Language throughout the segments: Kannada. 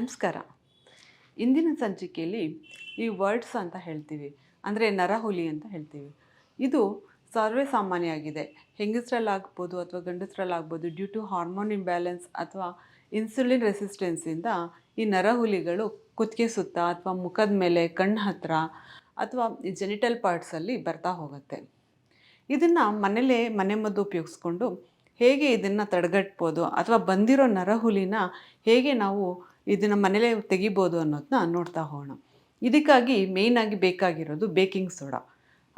ನಮಸ್ಕಾರ. ಇಂದಿನ ಸಂಚಿಕೆಯಲ್ಲಿ ಈ ವರ್ಡ್ಸ್ ಅಂತ ಹೇಳ್ತೀವಿ. ಅಂದರೆ ನರಹುಲಿ ಅಂತ ಹೇಳ್ತೀವಿ. ಇದು ಸರ್ವೇ ಸಾಮಾನ್ಯ ಆಗಿದೆ ಹೆಂಗಸರಲ್ಲಾಗ್ಬೋದು ಅಥವಾ ಗಂಡಸರಲ್ಲಾಗ್ಬೋದು ಡ್ಯೂ ಟು ಹಾರ್ಮೋನ್ ಇಂಬ್ಯಾಲೆನ್ಸ್ ಅಥವಾ ಇನ್ಸುಲಿನ್ ರೆಸಿಸ್ಟೆನ್ಸಿಂದ ಈ ನರಹುಲಿಗಳು ಕುತ್ತಿಗೆ ಸುತ್ತ ಅಥವಾ ಮುಖದ ಮೇಲೆ ಕಣ್ಣು ಹತ್ತಿರ ಅಥವಾ ಈ ಜೆನಿಟಲ್ ಪಾರ್ಟ್ಸಲ್ಲಿ ಬರ್ತಾ ಹೋಗುತ್ತೆ. ಇದನ್ನು ಮನೇಲೇ ಮನೆ ಮದ್ದು ಉಪಯೋಗಿಸ್ಕೊಂಡು ಹೇಗೆ ಇದನ್ನು ತಡೆಗಟ್ಬೋದು ಅಥವಾ ಬಂದಿರೋ ನರಹುಲಿನ ಹೇಗೆ ನಾವು ಇದನ್ನು ಮನೇಲೇ ತೆಗಿಬೋದು ಅನ್ನೋದನ್ನ ನೋಡ್ತಾ ಹೋಗೋಣ. ಇದಕ್ಕಾಗಿ ಮೇಯ್ನಾಗಿ ಬೇಕಾಗಿರೋದು ಬೇಕಿಂಗ್ ಸೋಡಾ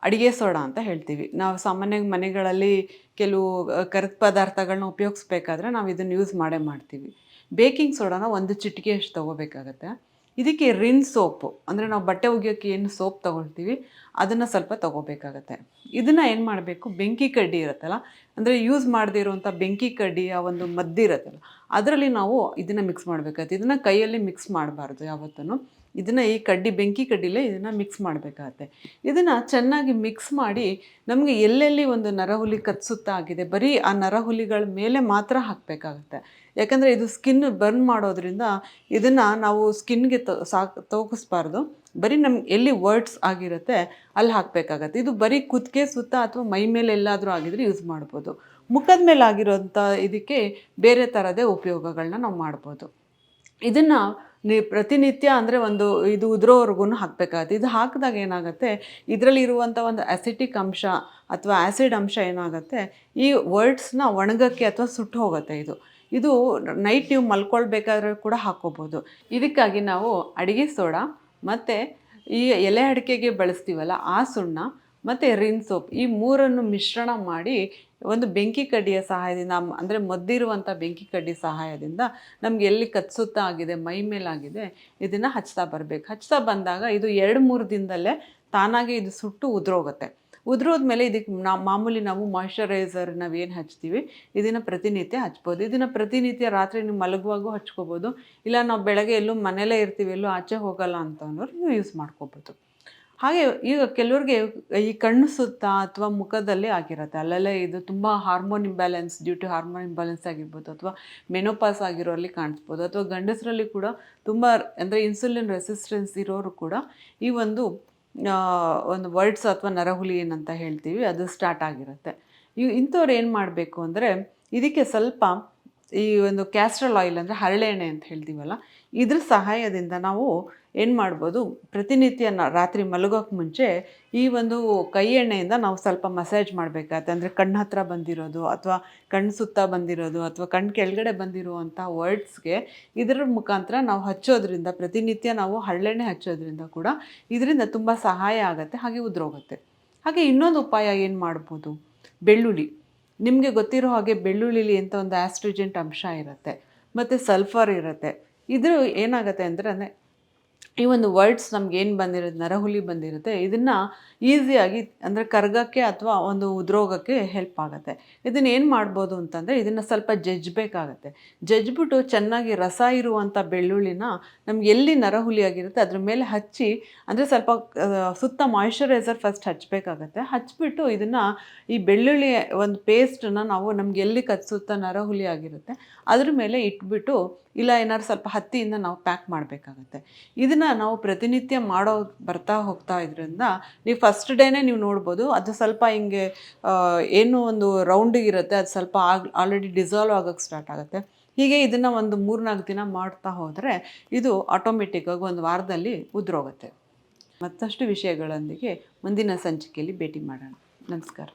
ಅಡುಗೆ ಸೋಡಾ ಅಂತ ಹೇಳ್ತೀವಿ. ನಾವು ಸಾಮಾನ್ಯವಾಗಿ ಮನೆಗಳಲ್ಲಿ ಕೆಲವು ಕರದ ಪದಾರ್ಥಗಳನ್ನ ಉಪಯೋಗಿಸ್ಬೇಕಾದ್ರೆ ನಾವು ಇದನ್ನು ಯೂಸ್ ಮಾಡೇ ಮಾಡ್ತೀವಿ. ಬೇಕಿಂಗ್ ಸೋಡಾನ ಒಂದು ಚಿಟಿಕೆಯಷ್ಟು ತೊಗೋಬೇಕಾಗತ್ತೆ. ಇದಕ್ಕೆ ರಿನ್ ಸೋಪು, ಅಂದರೆ ನಾವು ಬಟ್ಟೆ ಒಗೆಯೋಕ್ಕೆ ಏನು ಸೋಪ್ ತೊಗೊಳ್ತೀವಿ, ಅದನ್ನು ಸ್ವಲ್ಪ ತೊಗೋಬೇಕಾಗತ್ತೆ. ಇದನ್ನು ಏನು ಮಾಡಬೇಕು, ಬೆಂಕಿ ಕಡ್ಡಿ ಇರುತ್ತಲ್ಲ, ಅಂದರೆ ಯೂಸ್ ಮಾಡದೇ ಇರುವಂಥ ಬೆಂಕಿ ಕಡ್ಡಿಯ ಒಂದು ಮದ್ದಿರುತ್ತಲ್ಲ ಅದರಲ್ಲಿ ನಾವು ಇದನ್ನು ಮಿಕ್ಸ್ ಮಾಡಬೇಕಾಗತ್ತೆ. ಇದನ್ನು ಕೈಯಲ್ಲಿ ಮಿಕ್ಸ್ ಮಾಡಬಾರ್ದು ಯಾವತ್ತೂ ಇದನ್ನು ಈ ಕಡ್ಡಿ, ಬೆಂಕಿ ಕಡ್ಡಿಲೇ ಇದನ್ನು ಮಿಕ್ಸ್ ಮಾಡಬೇಕಾಗತ್ತೆ. ಇದನ್ನು ಚೆನ್ನಾಗಿ ಮಿಕ್ಸ್ ಮಾಡಿ ನಮಗೆ ಎಲ್ಲೆಲ್ಲಿ ಒಂದು ನರಹುಲಿ ಕತ್ಸುತ್ತಾ ಆಗಿದೆ ಬರೀ ಆ ನರಹುಲಿಗಳ ಮೇಲೆ ಮಾತ್ರ ಹಾಕಬೇಕಾಗತ್ತೆ. ಯಾಕಂದರೆ ಇದು ಸ್ಕಿನ್ ಬರ್ನ್ ಮಾಡೋದ್ರಿಂದ ಇದನ್ನು ನಾವು ಸ್ಕಿನ್ಗೆ ತ, ಸಾ, ತೋಗಿಸ್ಬಾರ್ದು. ಬರೀ ನಮ್ಗೆ ಎಲ್ಲಿ ವರ್ಡ್ಸ್ ಆಗಿರುತ್ತೆ, ಅಲ್ಲಿ ಹಾಕಬೇಕಾಗತ್ತೆ. ಇದು ಬರೀ ಕುತ್ತಿಗೆ ಸುತ್ತ ಅಥವಾ ಮೈ ಮೇಲೆ ಎಲ್ಲಾದರೂ ಆಗಿದ್ರೆ ಯೂಸ್ ಮಾಡ್ಬೋದು. ಮುಖದ ಮೇಲೆ ಆಗಿರೋಂಥ ಇದಕ್ಕೆ ಬೇರೆ ಥರದೇ ಉಪಯೋಗಗಳನ್ನ ನಾವು ಮಾಡ್ಬೋದು. ಇದನ್ನು ನೀ ಪ್ರತಿನಿತ್ಯ ಅಂದರೆ ಒಂದು ಇದು ಉದುರೋವರೆಗೂ ಹಾಕಬೇಕಾಗತ್ತೆ. ಇದು ಹಾಕಿದಾಗ ಏನಾಗುತ್ತೆ, ಇದರಲ್ಲಿ ಇರುವಂಥ ಒಂದು ಆ್ಯಸಿಟಿಕ್ ಅಂಶ ಅಥವಾ ಆ್ಯಸಿಡ್ ಅಂಶ ಏನಾಗುತ್ತೆ, ಈ ವರ್ಡ್ಸ್ನ ಒಣಗಕ್ಕೆ ಅಥವಾ ಸುಟ್ಟು ಹೋಗುತ್ತೆ ಇದು. ಇದು ನೈಟ್ ನೀವು ಮಲ್ಕೊಳ್ಬೇಕಾದ್ರೆ ಕೂಡ ಹಾಕ್ಕೋಬೋದು ಇದಕ್ಕಾಗಿ ನಾವು ಅಡುಗೆ ಸೋಡಾ ಮತ್ತು ಈ ಎಲೆ ಅಡಿಕೆಗೆ ಬಳಸ್ತೀವಲ್ಲ, ಆ ಸುಣ್ಣ ಮತ್ತು ರಿನ್ ಸೋಪ್ ಈ ಮೂರನ್ನು ಮಿಶ್ರಣ ಮಾಡಿ ಒಂದು ಬೆಂಕಿ ಕಡ್ಡಿಯ ಸಹಾಯದಿಂದ, ಅಂದರೆ ಮದ್ದಿರುವಂಥ ಬೆಂಕಿ ಕಡ್ಡಿ ಸಹಾಯದಿಂದ ನಮ್ಗೆ ಎಲ್ಲಿ ಕತ್ಸುತ್ತಾ ಆಗಿದೆ, ಮೈ ಮೇಲಾಗಿದೆ ಇದನ್ನು ಹಚ್ತಾ ಬರಬೇಕು. ಹಚ್ತಾ ಬಂದಾಗ ಇದು ಎರಡು ಮೂರು ದಿನದಲ್ಲೇ ತಾನಾಗೆ ಇದು ಸುಟ್ಟು ಉದುರೋಗುತ್ತೆ. ಉದುರೋದ್ಮೇಲೆ ಇದಕ್ಕೆ ನಾವು ಮಾಮೂಲಿ ನಾವು ಮಾಯ್ಶ್ಚರೈಸರ್ ನಾವೇನು ಹಚ್ತೀವಿ? ಇದನ್ನು ಪ್ರತಿನಿತ್ಯ ಹಚ್ಬೋದು. ಇದನ್ನು ಪ್ರತಿನಿತ್ಯ ರಾತ್ರಿ ನೀವು ಮಲಗುವಾಗೂ ಹಚ್ಕೋಬೋದು. ಇಲ್ಲ ನಾವು ಬೆಳಗ್ಗೆ ಎಲ್ಲೂ ಮನೇಲೇ ಇರ್ತೀವಿ, ಎಲ್ಲೂ ಆಚೆ ಹೋಗಲ್ಲ ಅಂತಂದ್ರೆ ನೀವು ಯೂಸ್ ಮಾಡ್ಕೋಬೋದು. ಹಾಗೆ ಈಗ ಕೆಲವ್ರಿಗೆ ಈ ಕಣ್ಣು ಸುತ್ತ ಅಥವಾ ಮುಖದಲ್ಲಿ ಆಗಿರುತ್ತೆ. ಅಲ್ಲಲ್ಲೇ ಇದು ತುಂಬ hormone imbalance due to hormone imbalance ಆಗಿರ್ಬೋದು ಅಥವಾ ಮೆನೋಪಾಸ್ ಆಗಿರೋರಲ್ಲಿ ಕಾಣಿಸ್ಬೋದು. ಅಥವಾ ಗಂಡಸರಲ್ಲಿ ಕೂಡ ತುಂಬ ಅಂದರೆ ಇನ್ಸುಲಿನ್ ರೆಸಿಸ್ಟೆನ್ಸ್ ಇರೋರು ಕೂಡ ಈ ಒಂದು ಒಂದು ವರ್ಡ್ಸ್ ಅಥವಾ ನರಹುಲಿ ಏನಂತ ಹೇಳ್ತೀವಿ, ಅದು ಸ್ಟಾರ್ಟ್ ಆಗಿರುತ್ತೆ. ಇವು ಇಂಥವ್ರು ಏನು ಮಾಡಬೇಕು ಅಂದರೆ ಇದಕ್ಕೆ ಸ್ವಲ್ಪ ಈ ಒಂದು ಕ್ಯಾಸ್ಟ್ರಲ್ ಆಯಿಲ್ ಅಂದರೆ ಹರಳೆಣ್ಣೆ ಅಂತ ಹೇಳ್ತೀವಲ್ಲ, ಇದ್ರ ಸಹಾಯದಿಂದ ನಾವು ಏನು ಮಾಡ್ಬೋದು ಪ್ರತಿನಿತ್ಯ ರಾತ್ರಿ ಮಲಗೋಕ್ಕೆ ಮುಂಚೆ ಈ ಒಂದು ಕೈ ಎಣ್ಣೆಯಿಂದ ನಾವು ಸ್ವಲ್ಪ ಮಸಾಜ್ ಮಾಡಬೇಕಾಗತ್ತೆ. ಅಂದರೆ ಕಣ್ಣು ಹತ್ರ ಬಂದಿರೋದು ಅಥವಾ ಕಣ್ಣು ಸುತ್ತ ಬಂದಿರೋದು ಅಥವಾ ಕಣ್ಣು ಕೆಳಗಡೆ ಬಂದಿರುವಂಥ ವರ್ಡ್ಸ್ಗೆ ಇದರ ಮುಖಾಂತರ ನಾವು ಹಚ್ಚೋದ್ರಿಂದ, ಪ್ರತಿನಿತ್ಯ ನಾವು ಹರಳೆಣ್ಣೆ ಹಚ್ಚೋದ್ರಿಂದ ಕೂಡ ಇದರಿಂದ ತುಂಬ ಸಹಾಯ ಆಗುತ್ತೆ, ಹಾಗೆ ಉದುರೋಗುತ್ತೆ. ಹಾಗೆ ಇನ್ನೊಂದು ಉಪಾಯ ಏನು ಮಾಡ್ಬೋದು, ಬೆಳ್ಳುಳ್ಳಿ. ನಿಮಗೆ ಗೊತ್ತಿರೋ ಹಾಗೆ ಬೆಳ್ಳುಳ್ಳಿಲಿ ಅಂತ ಒಂದು ಆಸ್ಟ್ರಿಜೆಂಟ್ ಅಂಶ ಇರುತ್ತೆ, ಮತ್ತು ಸಲ್ಫರ್ ಇರುತ್ತೆ. ಇದು ಏನಾಗುತ್ತೆ ಅಂದರೆ ಈ ಒಂದು ವರ್ಡ್ಸ್ ನಮ್ಗೆ ಏನು ಬಂದಿರುತ್ತೆ, ನರಹುಲಿ ಬಂದಿರುತ್ತೆ, ಇದನ್ನು ಈಸಿಯಾಗಿ ಅಂದರೆ ಕರ್ಗಕ್ಕೆ ಅಥವಾ ಒಂದು ಉದ್ರೋಗಕ್ಕೆ ಹೆಲ್ಪ್ ಆಗುತ್ತೆ. ಇದನ್ನು ಏನು ಮಾಡ್ಬೋದು ಅಂತಂದರೆ ಇದನ್ನು ಸ್ವಲ್ಪ ಜಜ್ಜಬೇಕಾಗತ್ತೆ ಜಜ್ಜಿಬಿಟ್ಟು ಚೆನ್ನಾಗಿ ರಸ ಇರುವಂಥ ಬೆಳ್ಳುಳ್ಳಿನ ನಮ್ಗೆ ಎಲ್ಲಿ ನರಹುಲಿ ಆಗಿರುತ್ತೆ, ಅದ್ರ ಮೇಲೆ ಹಚ್ಚಿ, ಅಂದರೆ ಸ್ವಲ್ಪ ಸುತ್ತ ಮಾಯ್ಶ್ಚರೈಸರ್ ಫಸ್ಟ್ ಹಚ್ಚಬೇಕಾಗತ್ತೆ ಹಚ್ಚಿಬಿಟ್ಟು ಇದನ್ನು ಈ ಬೆಳ್ಳುಳ್ಳಿ ಒಂದು ಪೇಸ್ಟನ್ನ ನಾವು ನಮ್ಗೆ ಎಲ್ಲಿ ಕಚ್ಸುತ್ತ ನರಹುಲಿ ಆಗಿರುತ್ತೆ, ಅದ್ರ ಮೇಲೆ ಇಟ್ಬಿಟ್ಟು, ಇಲ್ಲ ಏನಾದ್ರು ಸ್ವಲ್ಪ ಹತ್ತಿಯಿಂದ ನಾವು ಪ್ಯಾಕ್ ಮಾಡಬೇಕಾಗತ್ತೆ. ಇದನ್ನು ನಾವು ಪ್ರತಿನಿತ್ಯ ಮಾಡೋ ಬರ್ತಾ ಹೋಗ್ತಾ ಇದರಿಂದ ನೀವು ಫಸ್ಟ್ ಡೇನೇ ನೀವು ನೋಡ್ಬೋದು. ಅದು ಸ್ವಲ್ಪ ಹಿಂಗೆ ಏನು ಒಂದು ರೌಂಡಿಗಿರುತ್ತೆ ಅದು ಸ್ವಲ್ಪ ಆಗ್ ಆಲ್ರೆಡಿ ಡಿಸಾಲ್ವ್ ಆಗೋಕ್ಕೆ ಸ್ಟಾರ್ಟ್ ಆಗುತ್ತೆ. ಹೀಗೆ ಇದನ್ನು ಒಂದು ಮೂರ್ನಾಲ್ಕು ದಿನ ಮಾಡ್ತಾ ಹೋದರೆ ಇದು ಆಟೋಮೆಟಿಕ್ಕಾಗಿ ಒಂದು ವಾರದಲ್ಲಿ ಉದುರೋಗುತ್ತೆ. ಮತ್ತಷ್ಟು ವಿಷಯಗಳೊಂದಿಗೆ ಮುಂದಿನ ಸಂಚಿಕೆಯಲ್ಲಿ ಭೇಟಿ ಮಾಡೋಣ. ನಮಸ್ಕಾರ.